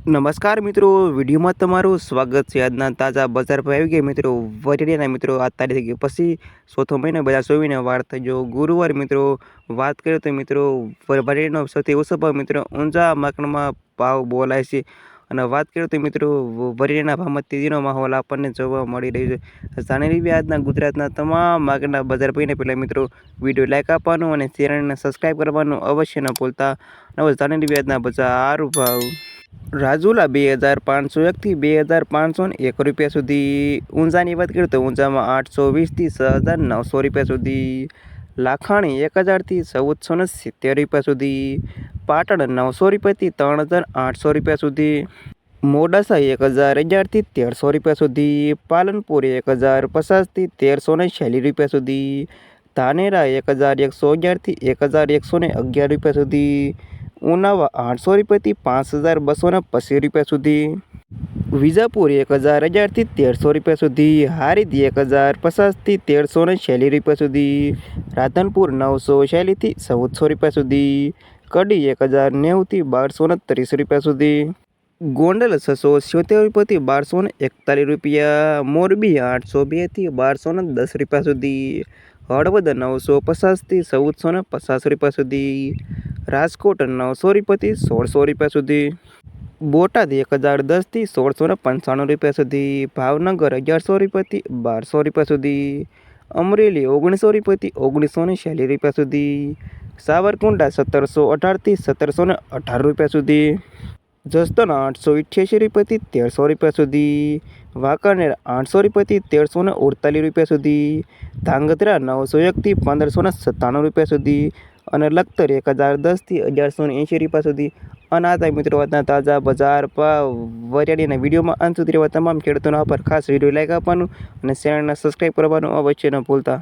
નમસ્કાર મિત્રો, વિડીયોમાં તમારું સ્વાગત છે. આજના તાજા બજાર પર આવી ગયા મિત્રો વરિયાળીના મિત્રો આ તારીખ પછી ચોથો મહિનો બધા સોવીને વાર થઈ ગયો. ગુરુવાર મિત્રો, વાત કરીએ તો મિત્રો વરિયાળીનો સૌથી ઓછો ભાવ મિત્રો ઊંઝા માર્કેટમાં ભાવ બોલાય છે. અને વાત કરીએ તો મિત્રો વરિયાળીના ભાવમાં તેજીનો માહોલ આપણને જોવા મળી રહ્યો છે. જાણી લેવી આજના ગુજરાતના તમામ માર્કેટના બજાર પહીને પહેલાં મિત્રો, વીડિયો લાઈક આપવાનું અને ચેનલને સબસ્ક્રાઈબ કરવાનું અવશ્ય ન ભૂલતા. હવે જાણી લેવી આજના બજાર ભાવ. રાજુલા બે હજાર પાંચસો એકથી બે હજાર પાંચસો એક રૂપિયા સુધી. ઊંઝાની વાત કરીએ તો ઊંઝામાં આઠસો વીસથી છ હજાર નવસો રૂપિયા સુધી. લાખાણી એક હજારથી ચૌદસો ને સિત્તેર રૂપિયા સુધી. પાટણ નવસો રૂપિયાથી ત્રણ હજાર આઠસો રૂપિયા સુધી. મોડાસા એક હજાર અગિયારથી તેરસો રૂપિયા સુધી. પાલનપુર એક હજાર પચાસથી તેરસો ને છેલ્લી રૂપિયા સુધી. ધાનેરા એક હજાર એકસો અગિયારથી એક હજાર એકસો ને અગિયાર રૂપિયા સુધી. ઉનાવા આઠસો રૂપિયાથી પાંચ હજાર બસોને પચીસ રૂપિયા સુધી. વિજાપુર એક હજાર હજારથી તેરસો રૂપિયા સુધી. હારિદ એક હજાર પચાસથી તેરસો ને છ્યાલીસ રૂપિયા સુધી. રાધનપુર નવસો શૈલીથી ચૌદસો રૂપિયા સુધી. કડી એક હજાર નેવુંથી બારસો ને ત્રીસ રૂપિયા સુધી. ગોંડલ છસો સિત્તેર રૂપિયાથી બારસો ને એકતાલીસ રૂપિયા. મોરબી આઠસો બેથી બારસો ને દસ રૂપિયા સુધી. હળવદ નવસો પચાસથી ચૌદસો ને પચાસ રૂપિયા સુધી. રાજકોટ નવસો રૂપિયાથી સોળસો રૂપિયા સુધી. બોટાદ એક હજાર દસથી સોળસો ને પંચાણું રૂપિયા સુધી. ભાવનગર અગિયારસો રૂપિયાથી બારસો રૂપિયા સુધી. અમરેલી ઓગણીસો રૂપિયાથી ઓગણીસો ને છ્યાલીસ રૂપિયા સુધી. સાવરકુંડા સત્તરસો અઢારથી સત્તરસો ને અઢાર રૂપિયા સુધી. જસદણ આઠસો ઇઠ્યાસી રૂપિયાથી તેરસો રૂપિયા સુધી. વાંકાનેર આઠસો રૂપિયાથી તેરસો ને રૂપિયા સુધી. ધાંગધ્રા નવસો એકથી પંદરસો ને સત્તાણું રૂપિયા સુધી. અને લખતર એક હજાર દસથી અગિયારસો ને એંશી રૂપિયા સુધી અને આ મિત્રો આજના તાજા બજાર પર વરિયાળીના વિડીયોમાં અંત સુધી રહેવા તમામ ખેડૂતોના પર ખાસ વીડિયો લાઈક આપવાનું અને ચેનલને સબસ્ક્રાઈબ કરવાનું અવશ્ય ન ભૂલતા.